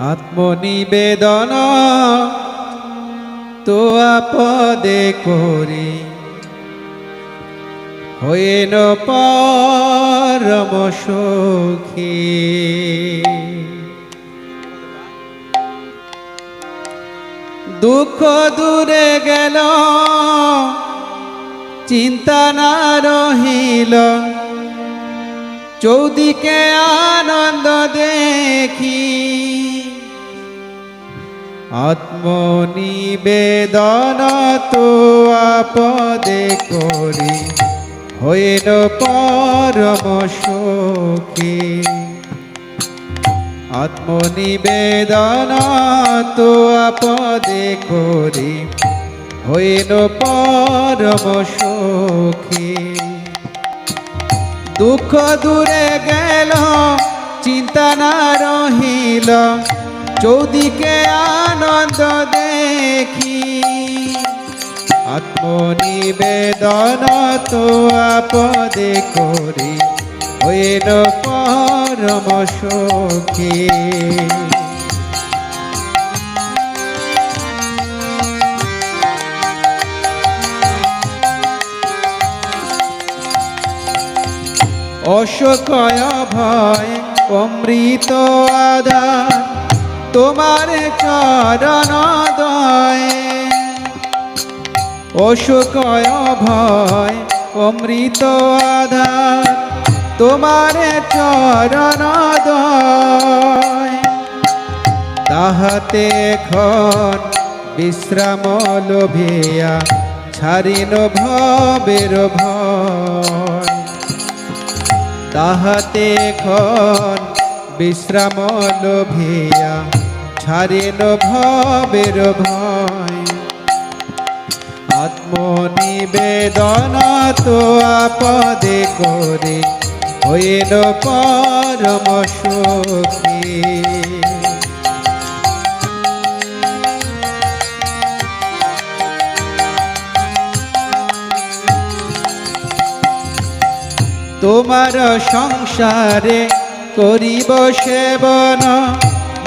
আত্মনিবেদন তো আপদে করি। হইন পরম সখী। দুঃখ দূরে গেল, চিন্তা না রহিল। চৌদিকে আনন্দ দেখি। আত্মনিবেদন তো আপদে করি, হইল পরম সখী। আত্মনিবেদন তো আপদে করি, হইল পরম সখী। দুঃখ দূরে গেল, চিন্তা না রহিল চৌদিকে আনন্দ দেখি আত্মনিবেদন তো আপদে করি হইল পরম সখী। অশোকয় ভয় অমৃত আদান তোমার চরণ অশোকয় ভয়, অমৃত আধার, তোমার চরণ তাহাতে খন বিশ্রাম লোভিয়া, ছাড়িন ভবের ভয়। তাহাতে খন বিশ্রাম লোভিয়া ছাড়িল ভবের ভয়। আত্মনিবেদন তো আপদে করে হইল পরম সুখী। তোমার সংসারে করিব সেবন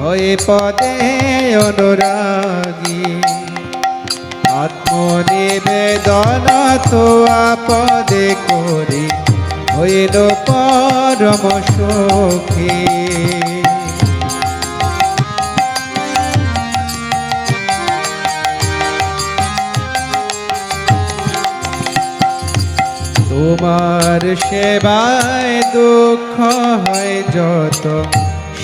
হয়ে পদে অনুরাগী। আত্মনিবেদন তো আপদে করি, হইল পরম সখী। তোমার সেবায় দুঃখ হয় যত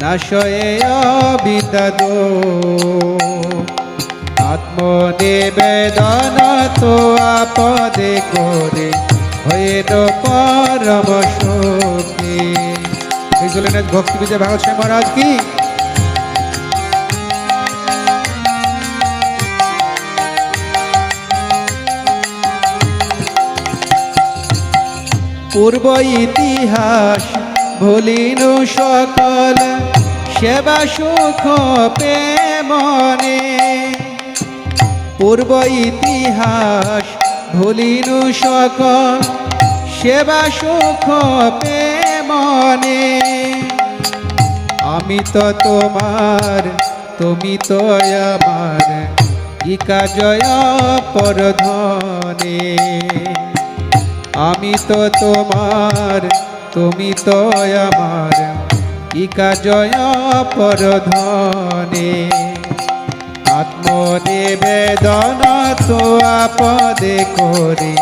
নাশয়ে বিদাদ আত্মনিবেদন তো আপদে করে হইল পরম এই জলেন ভক্তি বিজয় ভাগত স্বামী মহারাজ কি? পূর্ব ইতিহাস ভুলিনু সকল সেবা সুখ পে মনে পূর্ব ইতিহাস ভুলিনু সকল, সেবা সুখ পে মনে আমি তো তোমার, তুমি তো আমার, ইকা জয় আমি তো তোমার, তুমি তো আমার ইকা জয় পরধনে। আত্মনিবেদন তো আপদে করি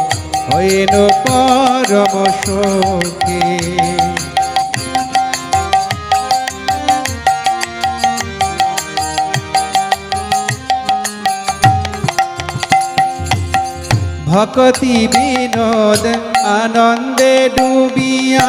হইল পরম সুখী। ভকতি বিনোদ আনন্দে ডুবিয়া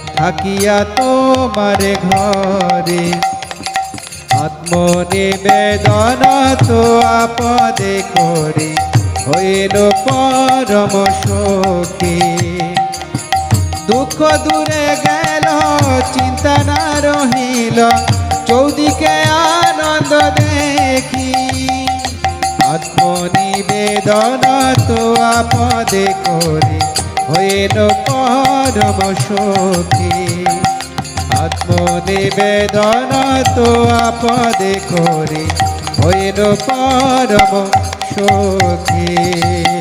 থাকিয়া তোমার ঘরে। আত্মনিবেদন তো আপদে করে, হইল পরম সখী। দুঃখ দূরে গেল, চিন্তা না রহিল, চৌদিকে আনন্দ দেখি। আত্মনিবেদন তো আপদে করে, হইল পরম সখী আত্মনিবেদন তো আপদে করে হইল পরম সখী